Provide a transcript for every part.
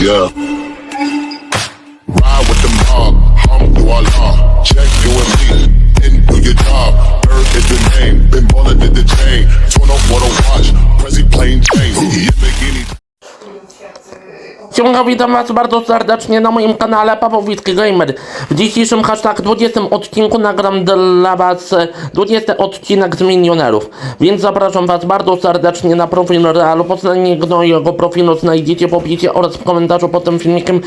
Yeah. Witam was bardzo serdecznie na moim kanale Paweł Witki Gamer. W dzisiejszym hashtag 20 odcinku nagram dla was e, 20 odcinek z Minionerów. Więc zapraszam was bardzo serdecznie na profil Realu. Posledniego jego profilu znajdziecie w opisie oraz w komentarzu pod tym filmikiem.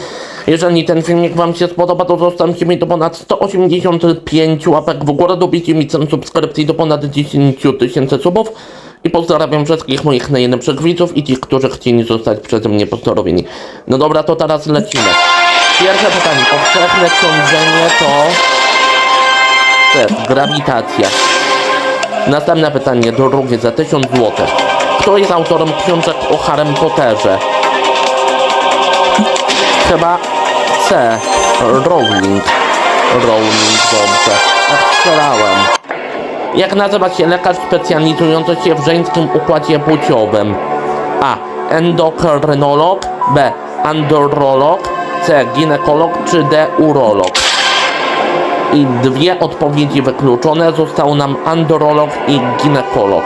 Jeżeli ten filmik wam się spodoba, to zostawcie mi do ponad 185 łapek w górę, dobicie mi cen subskrypcji do ponad 10 tysięcy subów. I pozdrawiam wszystkich moich najlepszych widzów i tych, którzy chcieli zostać przeze mnie pozdrowieni. No dobra, to teraz lecimy. Pierwsze pytanie. Powszechne ciążenie to... Też, grawitacja. Następne pytanie, drugie, za 1000 zł. Kto jest autorem książek o Harrym Potterze? Chyba C. Rowling. Rowling, dobrze. Tak strzelałem. Jak nazywa się lekarz specjalizujący się w żeńskim układzie płciowym? A. Endokrynolog B. Androlog C. Ginekolog czy D. Urolog? I dwie odpowiedzi wykluczone. Został nam androlog i ginekolog.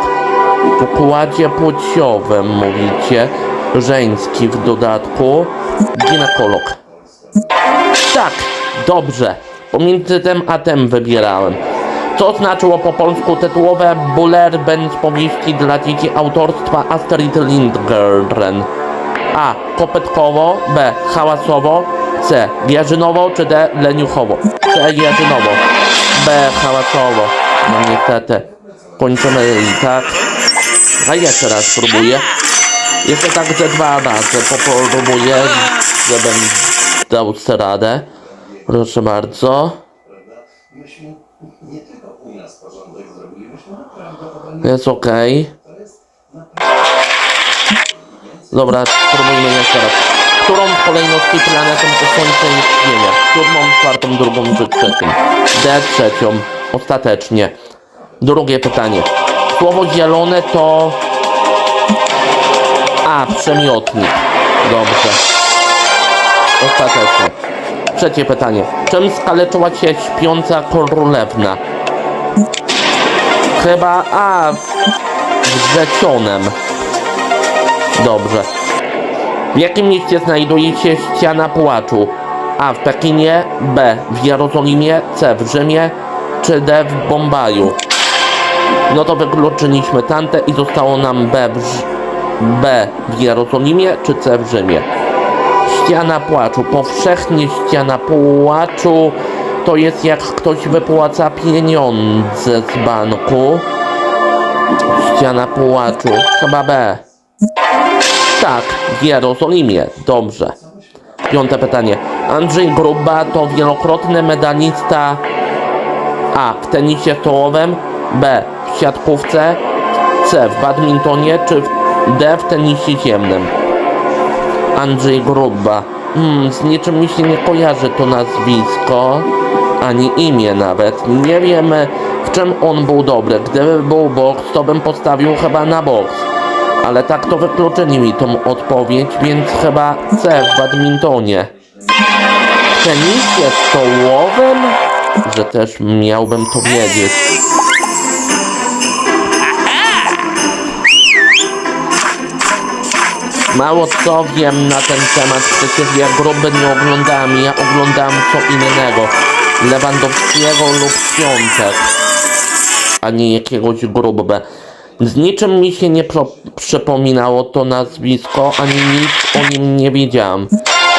W układzie płciowym mówicie. Żeński w dodatku. Ginekolog. Tak, dobrze. Pomiędzy tym a tym wybierałem. Co znaczyło po polsku tytułowe Buller Ben z powieści dla dzieci autorstwa Astrid Lindgren? A. Kopytkowo B. Hałasowo C. Jarzynowo czy D. Leniuchowo? C. Jarzynowo B. Hałasowo No niestety Kończymy i tak A jeszcze raz spróbuję Jeszcze tak ze dwa razy popróbuję Żebym dał sobie radę Proszę bardzo myśmy nie tylko u nas porządek zrobili, myśmy naprawdę Jest okej. Dobra, spróbujmy jeszcze raz. Którą z kolejności planetą to Słońce Ziemia? Siódmą, czwartą, drugą czy trzecią? D trzecią. Ostatecznie. Drugie pytanie. Słowo zielone to... A, przemiotnik. Dobrze. Ostatecznie. Trzecie pytanie. Czym skaleczyła się śpiąca królewna? Chyba A. Wrzecionem. Dobrze. W jakim mieście znajduje się ściana płaczu? A. W Pekinie. B. W Jerozolimie. C. W Rzymie. Czy D. W Bombaju? No to wykluczyliśmy tamte i zostało nam B. W, B. W Jerozolimie. Czy C. W Rzymie? Ściana płaczu. Powszechnie ściana płaczu to jest jak ktoś wypłaca pieniądze z banku. Ściana płaczu. Chyba B. Tak, w Jerozolimie. Dobrze. Piąte pytanie. Andrzej Gruba to wielokrotny medalista A. W tenisie stołowym B. W siatkówce C. W badmintonie czy D. W tenisie ziemnym. Andrzej Gruba. Hmm, z niczym mi się nie kojarzy to nazwisko, ani imię nawet. Nie wiemy, w czym on był dobry. Gdyby był boks, to bym postawił chyba na boks. Ale tak to wykluczyli mi tą odpowiedź, więc chyba C w badmintonie. W tenisie stołowym? Że też miałbym to wiedzieć. Mało co wiem na ten temat, przecież ja gruby nie oglądałem, ja oglądałem co innego. Lewandowskiego lub Świątek, a nie jakiegoś grubbe. Z niczym mi się nie przypominało to nazwisko, ani nic o nim nie wiedziałem.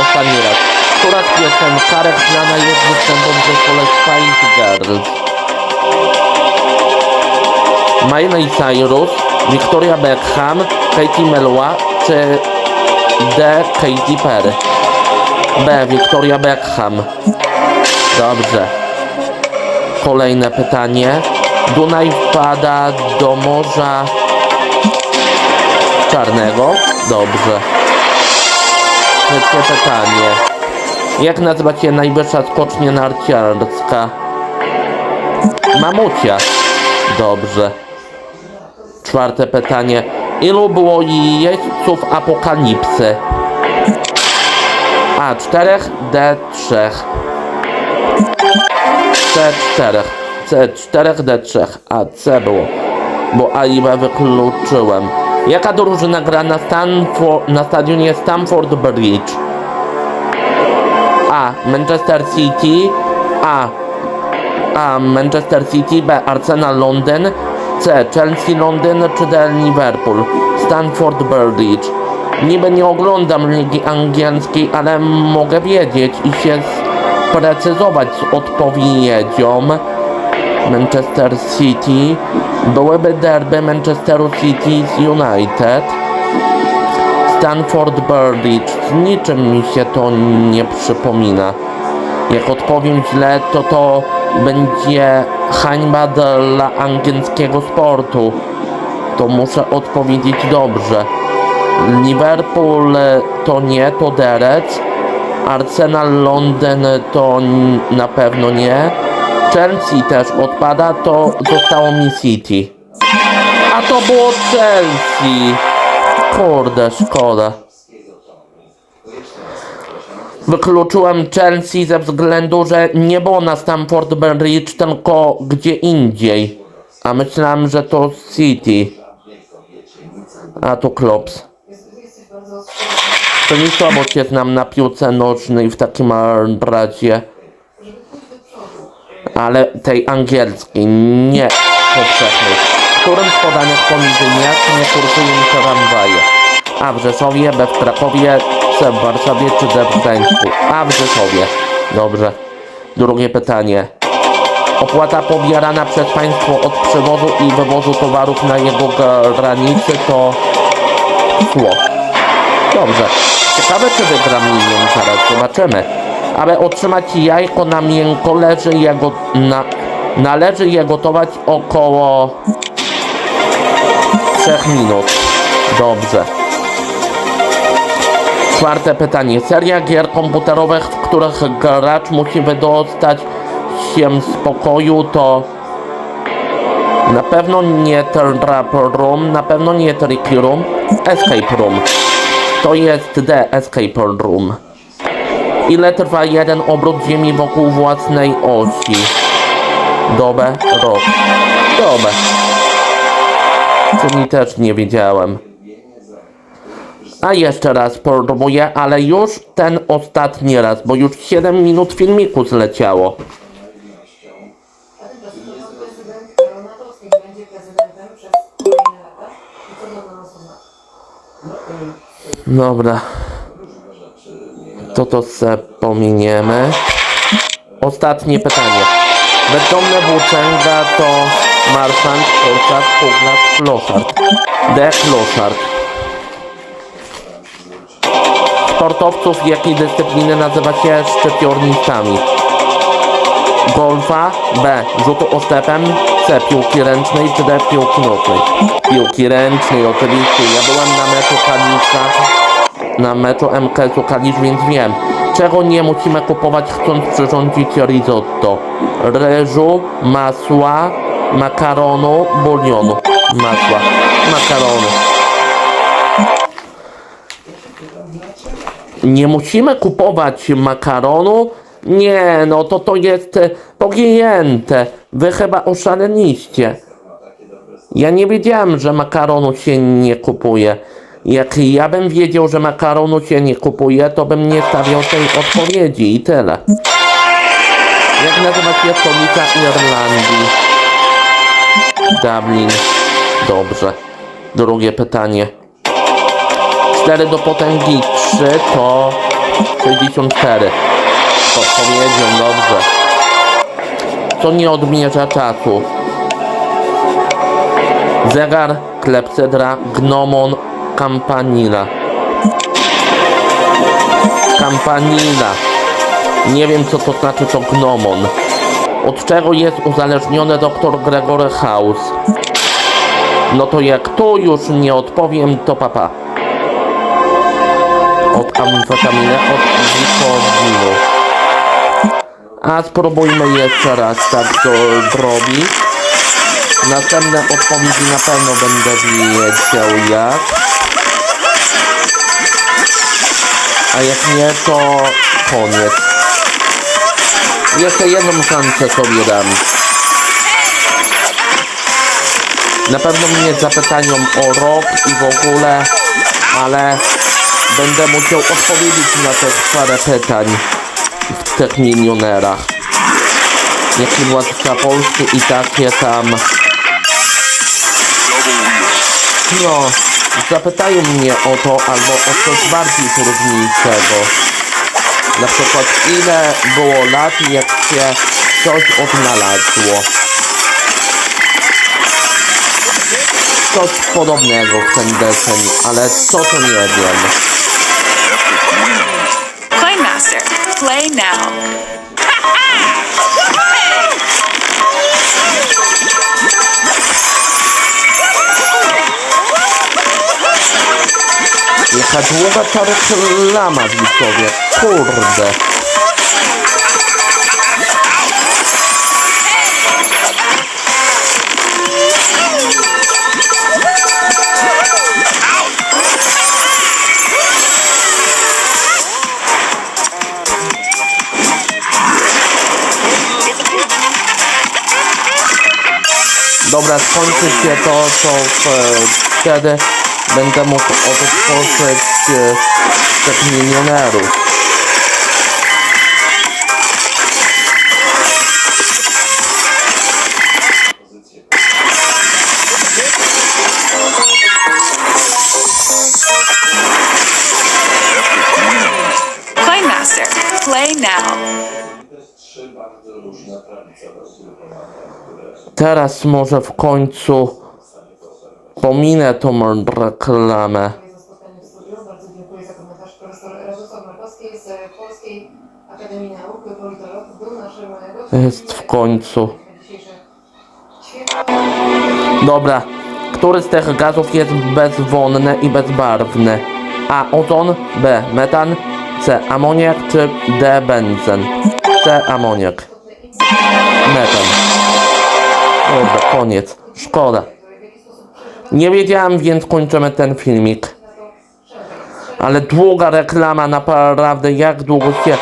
Ostatni raz. Która z piosenkarek znana jest występem w zespole Spice Girls? Miley Cyrus, Victoria Beckham, Katie Melua czy D. Katy Perry? B. Victoria Beckham. Dobrze. Kolejne pytanie. Dunaj wpada do Morza Czarnego? Dobrze. Trzecie pytanie. Jak nazywa się najwyższa skocznia narciarska? Mamucia. Dobrze. Czwarte pytanie. Ilu było jeźdźców apokalipsy? A4, D3. C4. C4, D3. A C było. Bo A i B wykluczyłem. Jaka drużyna gra na, Stanford, na stadionie Stamford Bridge? A. Manchester City. A. A. Manchester City. B. Arsenal Londyn. C. Chelsea Londyn czy D. Liverpool. Stanford Bridge. Niby nie oglądam ligi angielskiej, ale mogę wiedzieć i się sprecyzować z odpowiedzią. Manchester City. Byłyby derby Manchesteru City z United. Stanford Bridge. Z niczym mi się to nie przypomina. Jak odpowiem źle, to to będzie hańba dla angielskiego sportu. To muszę odpowiedzieć dobrze. Liverpool e, to nie, to Derec. Arsenal Londyn to na pewno nie. Chelsea też odpada, to zostało mi City. A to było Chelsea. Kurde, szkoda. Wykluczyłem Chelsea ze względu, że nie było na Stamford Bridge, tylko gdzie indziej. A myślałem, że to City. A to Klops. To nie słabo cię znam na piłce nożnej w takim razie. Ale tej angielskiej, nie powszechnej. W którym z podaniach poniżej miast nie kursują tramwaje? A w Rzeszowie, B w Krakowie, W Warszawie czy D w Gdańsku? A w Rzeszowie. Dobrze. Drugie pytanie. Opłata pobierana przez państwo od przewozu i wywozu towarów na jego granicy to cło. Dobrze. Ciekawe czy wygram milion zaraz, zobaczymy. Aby otrzymać jajko na miękko leży je go, na, należy je gotować około 3 minut. Dobrze. Czwarte pytanie. Seria gier komputerowych, w których gracz musi wydostać się z pokoju to na pewno nie Trap Room, na pewno nie Tricky Room, Escape Room. To jest D, Escape Room. Ile trwa jeden obrót Ziemi wokół własnej osi? Dobę, rok. Dobę. Czyli też nie wiedziałem. A jeszcze raz próbuję, ale już ten ostatni raz, bo już 7 minut filmiku zleciało. Dobra. To to se pominiemy. Ostatnie pytanie. Bezdomne włóczęga to marszant, kolczak, pugnas, kloszard. D. Kloszard. Sportowców jakiej dyscypliny nazywa się szczypiornicami? Golfa, B. Rzutu oszczepem, C. Piłki ręcznej czy D. Piłki nożnej? Piłki ręcznej oczywiście. Ja byłem na meczu Kalisza, na meczu MKS-u Kalisz, więc wiem. Czego nie musimy kupować chcąc przyrządzić risotto? Ryżu, masła, makaronu, bulionu. Masła, makaronu. Nie musimy kupować makaronu? Nie, no to to jest e, poginięte. Wy chyba oszaleniście. Ja nie wiedziałem, że makaronu się nie kupuje. Jak ja bym wiedział, że makaronu się nie kupuje, to bym nie stawiał tej odpowiedzi i tyle. Jak nazywa się stolica Irlandii? Dublin. Dobrze. Drugie pytanie. 4 do potęgi 3 to 64. Z Odpowiedzią, dobrze. Co nie odmierza czasu? Zegar, klepsydra, gnomon, kampanila. Kampanila. Nie wiem co to znaczy to gnomon. Od czego jest uzależniony dr Gregory House? No to jak tu już nie odpowiem, to papa. Od amfetaminy, od wikodinu. A spróbujmy jeszcze raz tak to zrobić. Następne odpowiedzi na pewno będę wiedział jak. A jak nie, to koniec. Jeszcze jedną szansę sobie dam. Na pewno mnie zapytają o rok i w ogóle, ale będę musiał odpowiedzieć na te parę pytań w tych milionerach. Jaki władca Polski i takie tam. No, zapytają mnie o to albo o coś bardziej różnicego. Na przykład ile było lat jak się coś odnalazło. Coś podobnego w ten deseń, ale co to nie wiem. Play Master. Play now. Jaka długa ta reklama widzowie. Kurde. Dobra, skończy się to, e, wtedy będę mógł otworzyć e, tych milionerów. Teraz może w końcu pominę tą reklamę. gościem. Jest w końcu. Dobra, który z tych gazów jest bezwonny i bezbarwny? A. Ozon, B. Metan, C. Amoniak czy D. Benzen? C. Amoniak. Metan. Dobra, koniec. Szkoda. Nie wiedziałem, więc kończymy ten filmik. Ale długa reklama, naprawdę jak długo się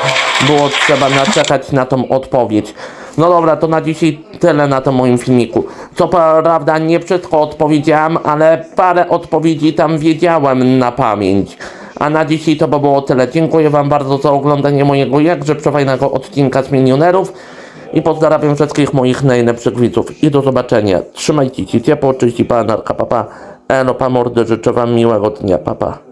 było trzeba naczekać na tą odpowiedź. No dobra, to na dzisiaj tyle na tym moim filmiku. Co prawda nie wszystko odpowiedziałem, ale parę odpowiedzi tam wiedziałem na pamięć. A na dzisiaj to by było tyle. Dziękuję Wam bardzo za oglądanie mojego jakże przefajnego odcinka z milionerów. I pozdrawiam wszystkich moich najlepszych widzów. I do zobaczenia. Trzymajcie się ciepło, czyści pana, papa. Elo, pa mordy, życzę Wam miłego dnia, papa.